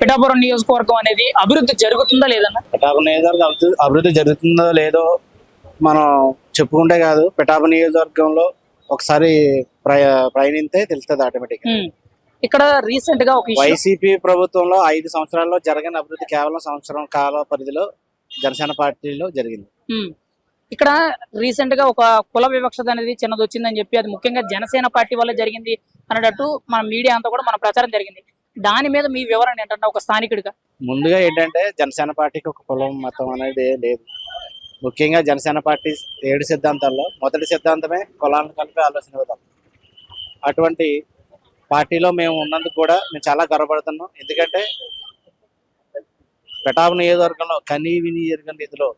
పిఠాపురం నియోజకవర్గం అనేది అభివృద్ధి జరుగుతుందా లేదన్న? పిఠాపు నియోజకవర్గం అభివృద్ధి జరుగుతుందో లేదో మనం చెప్పుకుంటే కాదు. పిఠాపు నియోజకవర్గంలో ఒకసారి ప్రయ ప్రయాణిస్తే తెలుస్తుంది ఆటోమేటిక్. ఇక్కడ రీసెంట్గా ఒక వైసీపీ ప్రభుత్వంలో ఐదు సంవత్సరాల్లో జరగని అభివృద్ధి కేవలం సంవత్సరం కాల పరిధిలో జనసేన పార్టీలో జరిగింది. ఇక్కడ రీసెంట్గా ఒక కుల వివక్షత అనేది చిన్నది వచ్చిందని చెప్పి అది ముఖ్యంగా జనసేన పార్టీ వల్ల జరిగింది అనేటట్టు మన మీడియా అంతా కూడా మన ప్రచారం జరిగింది. దాని మీద మీ వివరణ ఏంటంటే ఒక స్థానికుడిగా? ముందుగా ఏంటంటే జనసేన పార్టీకి ఒక కులం మతం అనేది లేదు. ముఖ్యంగా జనసేన పార్టీ ఏడు సిద్ధాంతాల్లో మొదటి సిద్ధాంతమే కులాలను కలిపి ఆలోచన విధానం. అటువంటి పార్టీలో మేము ఉన్నందుకు కూడా మేము చాలా గర్వపడుతున్నాం. ఎందుకంటే పిఠాపు నియోజకవర్గంలో కనీ విని ఎరుగని రీతిలో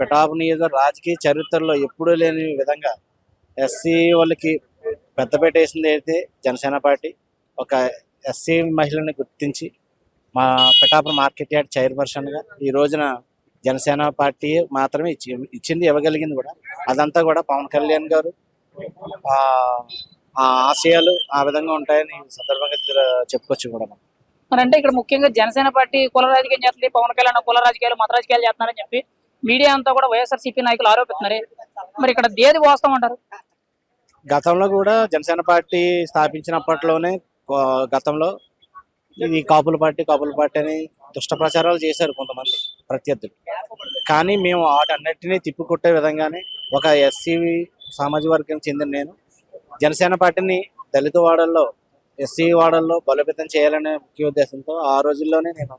పిఠాపు నియోజక రాజకీయ చరిత్రలో ఎప్పుడూ లేని విధంగా ఎస్సీ వాళ్ళకి పెద్దపేట వేసింది అయితే జనసేన పార్టీ. ఒక ఎస్సీ మహిళని గుర్తించి మా పిఠాపురం మార్కెట్ యార్డ్ చైర్పర్సన్గా ఈ రోజున జనసేన పార్టీ మాత్రమే ఇచ్చి ఇచ్చింది ఇవ్వగలిగింది కూడా. అదంతా కూడా పవన్ కళ్యాణ్ గారు. ఆ ఆశయాలు ఆ విధంగా ఉంటాయని సందర్భంగా చెప్పుకోవచ్చు కూడా మనం. మరి అంటే ఇక్కడ ముఖ్యంగా జనసేన పార్టీ కుల రాజకీయం చేస్తుంది పవన్ కళ్యాణ్ కుల రాజకీయాలు మత రాజకీయాలు చేస్తున్నారని చెప్పి మీడియా అంతా కూడా వైఎస్ఆర్ సిపి నాయకులు ఆరోపిస్తున్నారే. మరి ఇక్కడ దేది వాస్తవం అంటారు? గతంలో కూడా జనసేన పార్టీ స్థాపించినప్పట్లోనే గతంలో ఇది కాపుల పార్టీ కాపుల పార్టీ అని దుష్ట ప్రచారాలు చేశారు కొంతమంది ప్రత్యర్థులు. కానీ మేము వాటన్నిటినీ తిప్పికొట్టే విధంగానే ఒక ఎస్సీ సామాజిక వర్గం చెందిన నేను జనసేన పార్టీని దళిత వాడల్లో ఎస్సీ వాడల్లో బలోపేతం చేయాలనే ముఖ్య ఉద్దేశంతో ఆ రోజుల్లోనే నేను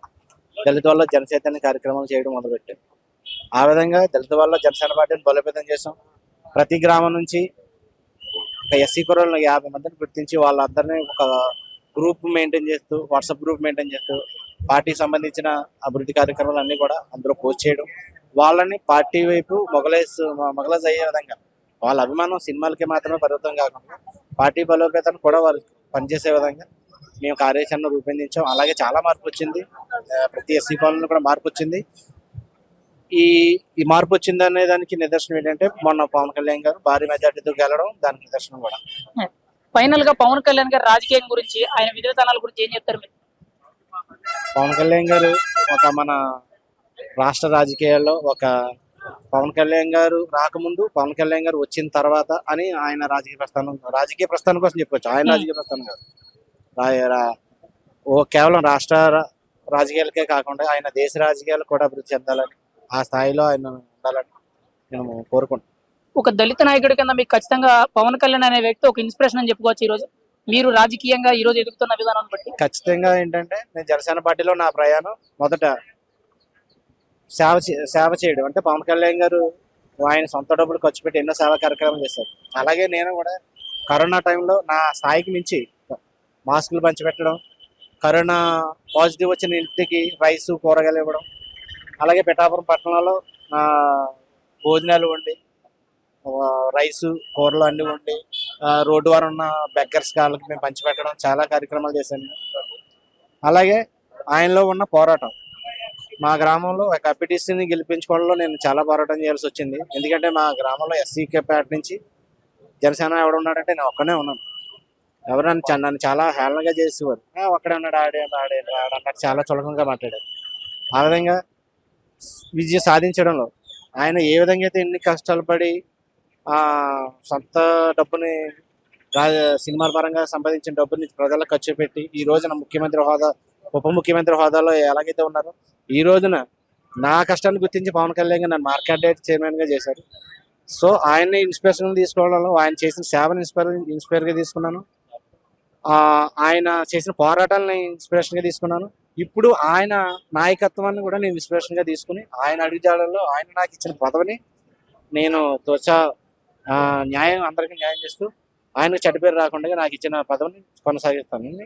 దళిత వాళ్ళ జనచైతన్య కార్యక్రమాలు చేయడం మొదలుపెట్టాను. ఆ విధంగా దళిత వాళ్ళ జనసేన పార్టీని బలోపేతం చేసాం ప్రతి గ్రామం నుంచి ఎస్సీ కుర్రలను యాభై మందిని గుర్తించి వాళ్ళందరినీ ఒక గ్రూప్ మెయింటైన్ చేస్తూ వాట్సాప్ గ్రూప్ మెయింటైన్ చేస్తూ పార్టీకి సంబంధించిన అభివృద్ధి కార్యక్రమాలు అన్నీ కూడా అందులో పోస్ట్ చేయడం. వాళ్ళని పార్టీ వైపు మొగలైజ్ మొగలైజ్ అయ్యే విధంగా వాళ్ళ అభిమానం సినిమాలకి మాత్రమే పరిమితం కాకుండా పార్టీ బలోపేతను కూడా వారు పనిచేసే విధంగా మేము కార్యాచరణ రూపొందించాం. అలాగే చాలా మార్పు వచ్చింది. ప్రతి ఎస్సీ పాలనలో కూడా మార్పు వచ్చింది. ఈ ఈ మార్పు వచ్చింది అనే దానికి నిదర్శనం ఏంటంటే మొన్న పవన్ కళ్యాణ్ గారు భారీ మెజార్టీతో గెలవడం దానికి నిదర్శనం కూడా. ఫైనల్గా పవన్ కళ్యాణ్ గారి రాజకీయం గురించి ఆయన విధానాల గురించి ఏం చెప్తారు మీరు? పవన్ కళ్యాణ్ గారు ఒక మన రాష్ట్ర రాజకీయాల్లో ఒక పవన్ కళ్యాణ్ గారు రాకముందు పవన్ కళ్యాణ్ గారు వచ్చిన తర్వాత అని ఆయన రాజకీయ ప్రస్థానం రాజకీయ ప్రస్థానం కోసం చెప్పొచ్చు. ఆయన రాజకీయ ప్రస్థానం కాదు. ఓ కేవలం రాష్ట్ర రాజకీయాలకే కాకుండా ఆయన దేశ రాజకీయాలు కూడా అభివృద్ధి చెందాలని ఆ స్థాయిలో ఆయన ఉండాలని మేము కోరుకుంటున్నాం. ఒక దళిత నాయకుడి కింద మీకు ఖచ్చితంగా పవన్ కళ్యాణ్ అనే వ్యక్తి ఒక ఇన్స్పిరేషన్ అని చెప్పుకోవచ్చు ఈ రోజు మీరు రాజకీయంగా ఈ రోజు ఎదుగుతున్న విధానాన్ని బట్టి. ఖచ్చితంగా ఏంటంటే నేను జనసేన పార్టీలో నా ప్రయాణం మొదట సేవ సేవ చేయడం. అంటే పవన్ కళ్యాణ్ గారు ఆయన సొంత డబ్బులు ఖర్చు పెట్టి ఎన్నో సేవా కార్యక్రమాలు చేశారు. అలాగే నేను కూడా కరోనా టైంలో నా స్థాయికి మించి మాస్కులు పంచిపెట్టడం కరోనా పాజిటివ్ వచ్చిన ఇంటికి రైస్ కూరగాయలు ఇవ్వడం అలాగే పిఠాపురం పట్టణంలో భోజనాలు వండి రైసు కూరలు అన్నీ వండి రోడ్డు వారు ఉన్న బెగ్గర్స్ కాళ్ళకి మేము పంచిపెట్టడం చాలా కార్యక్రమాలు చేశాను. అలాగే ఆయనలో ఉన్న పోరాటం. మా గ్రామంలో ఒక అపిటీసీని గెలిపించుకోవడంలో నేను చాలా పోరాటం చేయాల్సి వచ్చింది. ఎందుకంటే మా గ్రామంలో ఎస్సీకే పేట నుంచి జనసేన ఎవడు ఉన్నాడంటే నేను ఒక్కనే ఉన్నాను. ఎవరు నన్ను చ- నన్ను చాలా హేళనగా చేసేవారు. ఒక్కడే ఉన్నాడు ఆడే ఆడే ఆడన్నాడు చాలా చులకంగా మాట్లాడారు. ఆ విధంగా విజయం సాధించడంలో. ఆయన ఏ విధంగా అయితే ఎన్ని కష్టాలు పడి సొంత డబ్బుని సినిమా పరంగా సంపాదించిన డబ్బుని ప్రజలకు ఖర్చు పెట్టి ఈ రోజున ముఖ్యమంత్రి హోదా ఉప ముఖ్యమంత్రి హోదాలో ఎలాగైతే ఉన్నారో ఈ రోజున నా కష్టాన్ని గుర్తించి పవన్ కళ్యాణ్ గారు నన్ను మార్కెట్ డేట్ చైర్మన్గా చేశారు. సో ఆయన్ని ఇన్స్పిరేషన్ తీసుకోవడంలో ఆయన చేసిన సేవను ఇన్స్పైర్ ఇన్స్పైర్గా తీసుకున్నాను. ఆయన చేసిన పోరాటాలని ఇన్స్పిరేషన్గా తీసుకున్నాను. ఇప్పుడు ఆయన నాయకత్వాన్ని కూడా నేను విశ్లేషణగా తీసుకుని ఆయన అడుగుజాడల్లో ఆయన నాకు ఇచ్చిన పదవిని నేను త్వచ న్యాయం అందరికీ న్యాయం చేస్తూ ఆయనకు చెడ్డ పేరు రాకుండా నాకు ఇచ్చిన పదవిని కొనసాగిస్తాను.